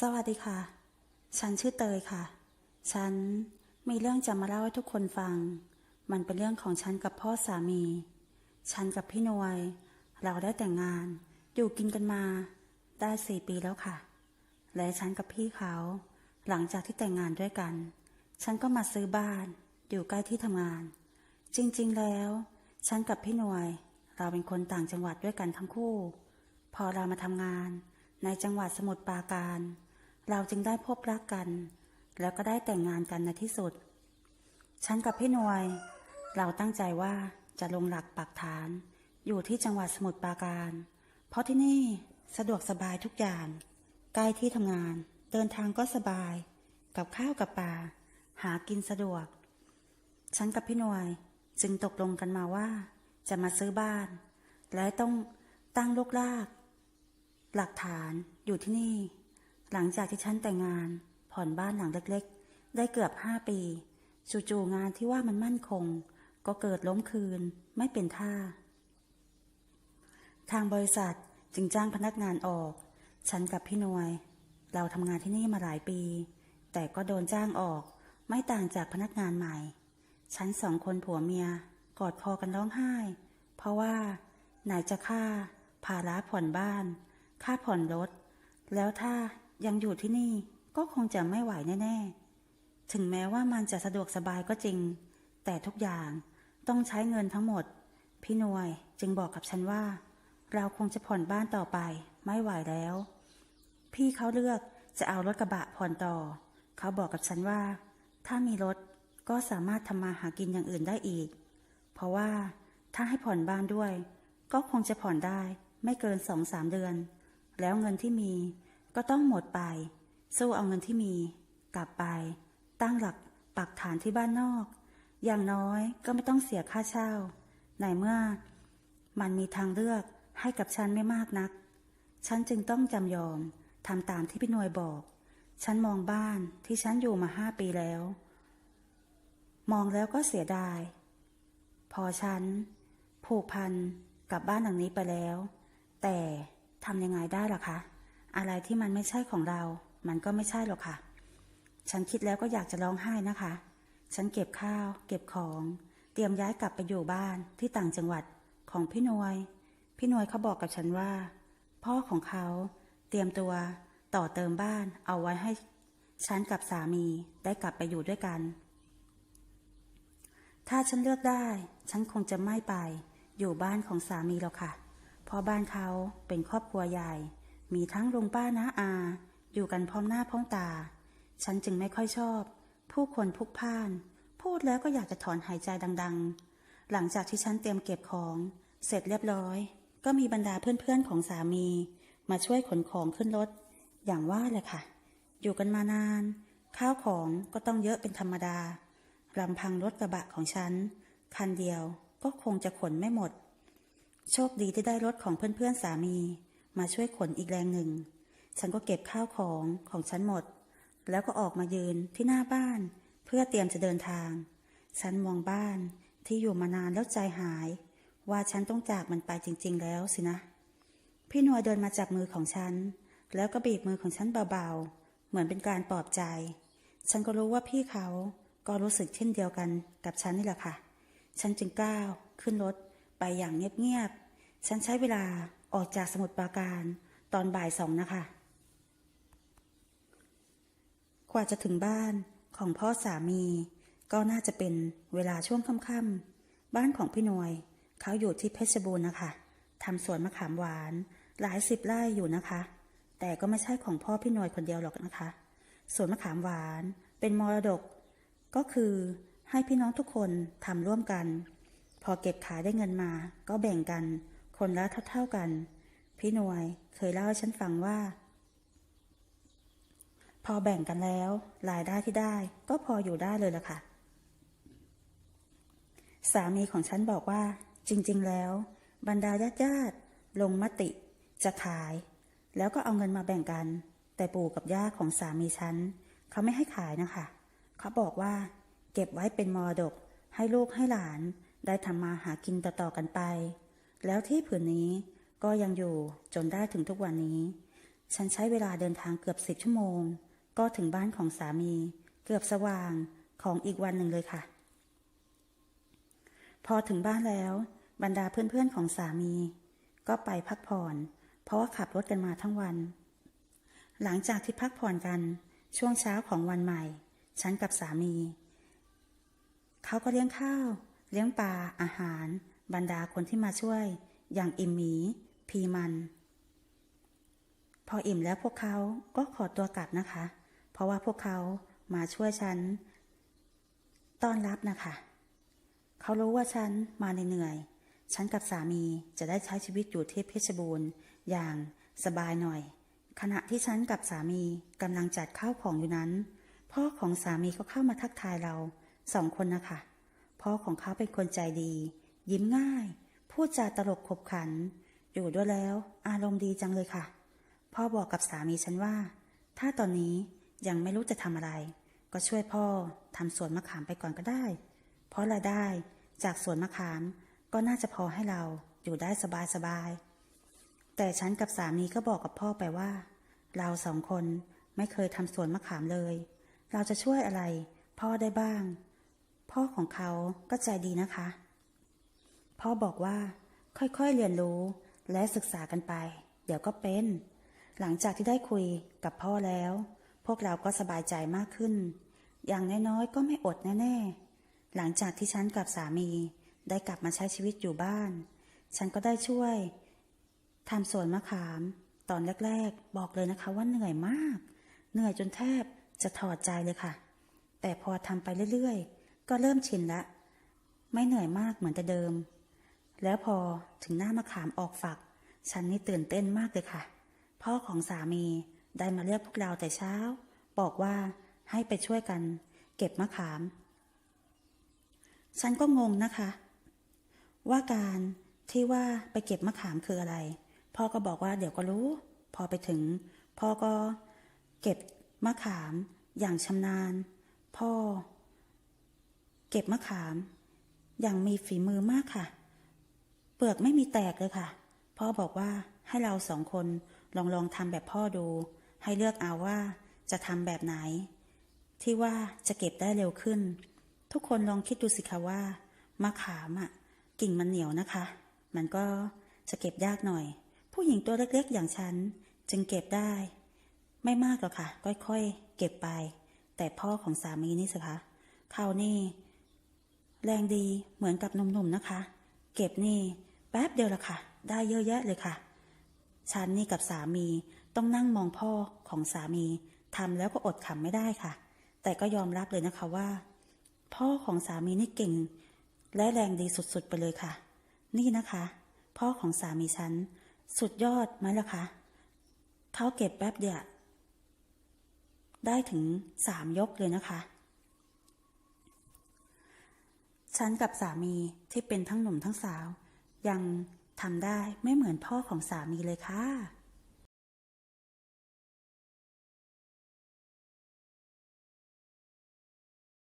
สวัสดีค่ะ ฉันชื่อเตยค่ะ ฉันมีเรื่องจะมาเล่าให้ทุกคนฟัง มันเป็นเรื่องของฉันกับพ่อสามี ฉันกับพี่นวย เราได้แต่งงาน อยู่กินกันมา ได้สี่ปีแล้วค่ะ และฉันกับพี่เขา หลังจากที่แต่งงานด้วยกัน ฉันก็มาซื้อบ้าน อยู่ใกล้ที่ทำงาน จริงๆแล้ว ฉันกับพี่นวย เราเป็นคนต่างจังหวัดด้วยกันทั้งคู่ พอเรามาทำงานในจังหวัดสมุทรปราการ เราจึงได้พบรักกัน แล้วก็ได้แต่งงานกันในที่สุด ฉันกับพี่นวย เราตั้งใจว่าจะลงหลักปักฐาน อยู่ที่จังหวัดสมุทรปราการ เพราะที่นี่สะดวกสบายทุกอย่าง ใกล้ที่ทำงาน เดินทางก็สบาย กับข้าวกับปลาหากินสะดวก ฉันกับพี่นวยจึงตกลงกันมาว่า จะมาซื้อบ้าน และต้องตั้งลูกลาก หลักฐานอยู่ที่นี่ หลังจากที่ฉันแต่งงาน ผ่อนบ้านหลังเล็กๆ ได้เกือบห้าปีจู่ๆงานที่ว่ามันมั่นคง ก็เกิดล้มคืนไม่เป็นท่า ทางบริษัทจึงจ้างพนักงานออก ฉันกับพี่นวย เราทำงานที่นี่มาหลายปี แต่ก็โดนจ้างออก ไม่ต่างจากพนักงานใหม่ ฉันสองคนผัวเมีย กอดคอกันร้องไห้ เพราะว่า ไหนจะค่าภาระผ่อนบ้าน ค่าผ่อนรถ แล้วถ้า ยังอยู่ที่นี่ก็คงจะไม่ไหวแน่ๆ ถึงแม้ว่ามันจะสะดวกสบายก็จริง แต่ทุกอย่างต้องใช้เงินทั้งหมด พี่นวยจึงบอกกับฉันว่า เราคงจะผ่อนบ้านต่อไป ไม่ไหวแล้ว พี่เขาเลือกจะเอารถกระบะผ่อนต่อ เขาบอกกับฉันว่า ถ้ามีรถก็สามารถทำมาหากินอย่างอื่นได้อีก เพราะว่าถ้าให้ผ่อนบ้านด้วย ก็คงจะผ่อนได้ไม่เกินสองสามเดือน แล้วเงินที่มี ก็ต้องหมดไป สู้เอาเงินที่มี กลับไป ตั้งหลักปักฐานที่บ้านนอก อย่างน้อยก็ไม่ต้องเสียค่าเช่าในเมื่อ มันมีทางเลือกให้กับฉันไม่มากนัก ฉันจึงต้องจำยอมทำตามที่พี่นวยบอก ฉันมองบ้านที่ฉันอยู่มาห้าปีแล้ว มองแล้วก็เสียดาย พอฉัน ผูกพันกับบ้านหลังนี้ไปแล้ว แต่ทำยังไงได้ล่ะคะ อะไรที่มันไม่ใช่ของเรา มันก็ไม่ใช่หรอกค่ะ ฉันคิดแล้วก็อยากจะร้องไห้นะคะ ฉันเก็บข้าว เก็บของ เตรียมย้ายกลับไปอยู่บ้านที่ต่างจังหวัดของพี่นวย พี่นวยเขาบอกกับฉันว่า พ่อของเขาเตรียมตัวต่อเติมบ้านเอาไว้ให้ฉันกับสามีได้กลับไปอยู่ด้วยกัน ถ้าฉันเลือกได้ ฉันคงจะไม่ไปอยู่บ้านของสามีหรอกค่ะ เพราะบ้านเขาเป็นครอบครัวใหญ่ มีทั้งลุงป้าน้าอา อยู่กันพร้อมหน้าพร้อมตา ฉันจึงไม่ค่อยชอบ ผู้คนพุกพ่าน พูดแล้วก็อยากจะถอนหายใจดัง ๆ หลังจากที่ฉันเตรียมเก็บของ เสร็จเรียบร้อย ก็มีบรรดาเพื่อนๆของสามี มาช่วยขนของขึ้นรถ อย่างว่าเลยค่ะ อยู่กันมานาน ข้าวของก็ต้องเยอะเป็นธรรมดาลำพังรถกระบะของฉัน คันเดียวก็คงจะขนไม่หมด โชคดีที่ได้รถของเพื่อนๆสามี มาช่วยขนอีกแรงหนึ่ง ฉันก็เก็บข้าวของของฉันหมด แล้วก็ออกมายืนที่หน้าบ้าน เพื่อเตรียมจะเดินทาง ฉันมองบ้านที่อยู่มานานแล้วใจหาย ว่าฉันต้องจากมันไปจริง ๆ แล้วสินะ พี่นวยเดินมาจับมือของฉัน แล้วก็บีบมือของฉันเบาๆ เหมือนเป็นการปลอบใจ ฉันก็รู้ว่าพี่เขาก็รู้สึกเช่นเดียวกันกับฉันนี่แหละค่ะ ฉันจึงก้าวขึ้นรถไปอย่างเงียบๆ ฉันใช้เวลา ออกจากสมุทรปราการตอนบ่ายสองนะคะ กว่าจะถึงบ้านของพ่อสามีก็น่าจะเป็นเวลาช่วงค่ำๆบ้านของพี่หนวยเขาอยู่ที่เพชรบูรณ์นะคะทำสวนมะขามหวานหลายสิบไร่อยู่นะคะ แต่ก็ไม่ใช่ของพ่อพี่หนวยคนเดียวหรอกนะคะสวนมะขามหวานเป็นมรดก ก็คือให้พี่น้องทุกคนทำร่วมกัน พอเก็บขายได้เงินมาก็แบ่งกัน คนละเท่าๆกัน พี่หนวยเคยเล่าให้ฉันฟังว่า พอแบ่งกันแล้วรายได้ที่ได้ก็พออยู่ได้เลยล่ะค่ะ สามีของฉันบอกว่า จริง ๆ แล้ว บรรดาญาติญาติลงมติ จะขาย แล้วก็เอาเงินมาแบ่งกัน แต่ปู่กับย่าของสามีฉันเขาไม่ให้ขายนะคะ เขาบอกว่า เก็บไว้เป็นมรดกให้ลูกให้หลานได้ทำมาหากินต่อๆกันไป แล้วที่ผืนนี้ก็ยังอยู่จนได้ถึงทุกวันนี้ ฉันใช้เวลาเดินทางเกือบสิบชั่วโมง ก็ถึงบ้านของสามี เกือบสว่างของอีกวันหนึ่งเลยค่ะ พอถึงบ้านแล้ว บรรดาเพื่อนๆของสามี ก็ไปพักผ่อน เพราะว่าขับรถกันมาทั้งวัน หลังจากที่พักผ่อนกันช่วงเช้าของวันใหม่ ฉันกับสามี เขาก็เลี้ยงข้าว เลี้ยงปลาอาหาร บรรดาคนที่มาช่วย อย่างอิมหมี พีมัน พออิ่มแล้วพวกเขาก็ขอตัวกลับนะคะ เพราะว่าพวกเขามาช่วยฉัน ต้อนรับนะคะ เขารู้ว่าฉันมาเหนื่อยฉันกับสามีจะได้ใช้ชีวิตอยู่ที่เพชรบูรณ์อย่างสบายหน่อย ขณะที่ฉันกับสามีกำลังจัดข้าวของอยู่นั้น พ่อของสามีก็เข้ามาทักทายเราสองคนนะคะ พ่อของเขาเป็นคนใจดี ยิ้มง่าย พูดจาตลกขบขัน อยู่ด้วยแล้ว อารมณ์ดีจังเลยค่ะ พ่อบอกกับสามีฉันว่า ถ้าตอนนี้ยังไม่รู้จะทำอะไร ก็ช่วยพ่อทำสวนมะขามไปก่อนก็ได้ เพราะรายได้จากสวนมะขามก็น่าจะพอให้เราอยู่ได้สบายๆแต่ฉันกับสามีก็บอกกับพ่อไปว่า เราสองคนไม่เคยทำสวนมะขามเลย เราจะช่วยอะไร พ่อได้บ้าง พ่อของเขาก็ใจดีนะคะ พ่อบอกว่าค่อยๆเรียนรู้และศึกษากันไป เดี๋ยวก็เป็น หลังจากที่ได้คุยกับพ่อแล้ว พวกเราก็สบายใจมากขึ้น อย่างน้อยๆก็ไม่อดแน่ๆ หลังจากที่ฉันกับสามีได้กลับมาใช้ชีวิตอยู่บ้าน ฉันก็ได้ช่วยทำสวนมะขาม ตอนแรกๆ บอกเลยนะคะว่าเหนื่อยมาก เหนื่อยจนแทบจะถอดใจเลยค่ะ แต่พอทำไปเรื่อยๆ ก็เริ่มชินละ ไม่เหนื่อยมากเหมือนแต่เดิม แล้วพอถึงหน้ามะขามออกฝัก ฉันนี่ตื่นเต้นมากเลยค่ะ พ่อของสามีได้มาเรียกพวกเราแต่เช้า บอกว่าให้ไปช่วยกัน เก็บมะขาม ฉันก็งงนะคะ ว่าการที่ว่าไปเก็บมะขามคืออะไร พ่อก็บอกว่าเดี๋ยวก็รู้ พอไปถึง พ่อก็เก็บมะขามอย่างชำนาญ พ่อ เก็บมะขาม อย่างมีฝีมือมากค่ะ ปลือกไม่มีแตกเลยค่ะ พ่อบอกว่าให้เราสองคนลองลองทำแบบพ่อดู ให้เลือกเอาว่าจะทำแบบไหน ที่ว่าจะเก็บได้เร็วขึ้น ทุกคนลองคิดดูสิคะว่ามะขามอะ กิ่งมันเหนียวนะคะ มันก็จะเก็บยากหน่อย ผู้หญิงตัวเล็กๆอย่างฉันจึงเก็บได้ ไม่มากหรอกค่ะ ค่อยๆ เก็บไป แต่พ่อของสามีนี่สิคะเขานี่ แรงดีเหมือนกับหนุ่มๆนะคะ เก็บนี่ แป๊บเดียวละค่ะ ได้เยอะแยะเลยค่ะ ฉันนี่กับสามีต้องนั่งมองพ่อของสามีทำแล้วก็อดขำไม่ได้ค่ะ แต่ก็ยอมรับเลยนะคะว่า พ่อของสามีนี่เก่ง และแรงดีสุดๆไปเลยค่ะ นี่นะคะ พ่อของสามีฉัน สุดยอดไหมล่ะคะเขาเก็บแป๊บเดียวได้ถึงสามยกเลยนะคะ ฉันกับสามีที่เป็นทั้งหนุ่มทั้งสาว ยังทำได้ไม่เหมือนพ่อของสามีเลยค่ะ